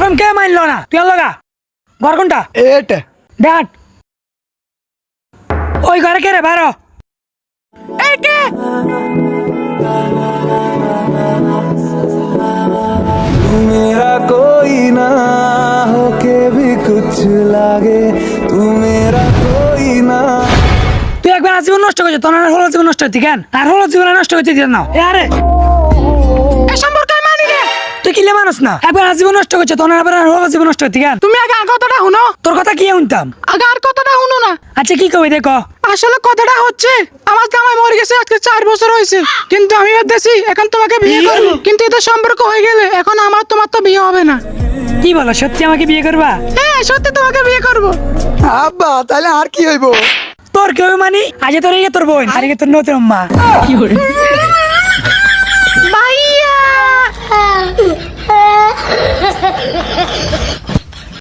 গরকম কে মানলো না? তুই লগা ঘর কোনটা? এট দেখ। ওই ঘরে কে রে? বারো এই মেরা কই না হোকে ভি কুছ লাগে? তু মেরা কই না? তুই একবার জীবন নষ্ট করেছিস তোর আর হলো জীবন নষ্ট হইতি কেন? আর হলো জীবন নষ্ট হইতে দিন না আরে। মানুষ না। একবার জীবন নষ্ট করছিস তোর আবার আর জীবন নষ্ট কেন তুমি আগে আর কথাটা শুনো। তোর কথা কি শুনতাম? আগে আর কথাটা শুনো না। আচ্ছা কি কবি দেখো? আসলে কথাটা হচ্ছে আমার জামাই মরে গেছে আজকে চার বছর হয়েছে। কিন্তু আমি ভাবতেছি এখন তোমাকে বিয়ে করব। কিন্তু এদের সম্পর্ক হয়ে গেলে এখন আমার তোমার তো বিয়ে হবে না। কি বলো সত্যি আমাকে বিয়ে করবা? হ্যাঁ সত্যি তোমাকে বিয়ে করব। আব্বা তাহলে আর কি হইব? তোর কেউ মানি? আজ তোর এই তোর বোন আর এই তোর নতুন মা। ভাইয়া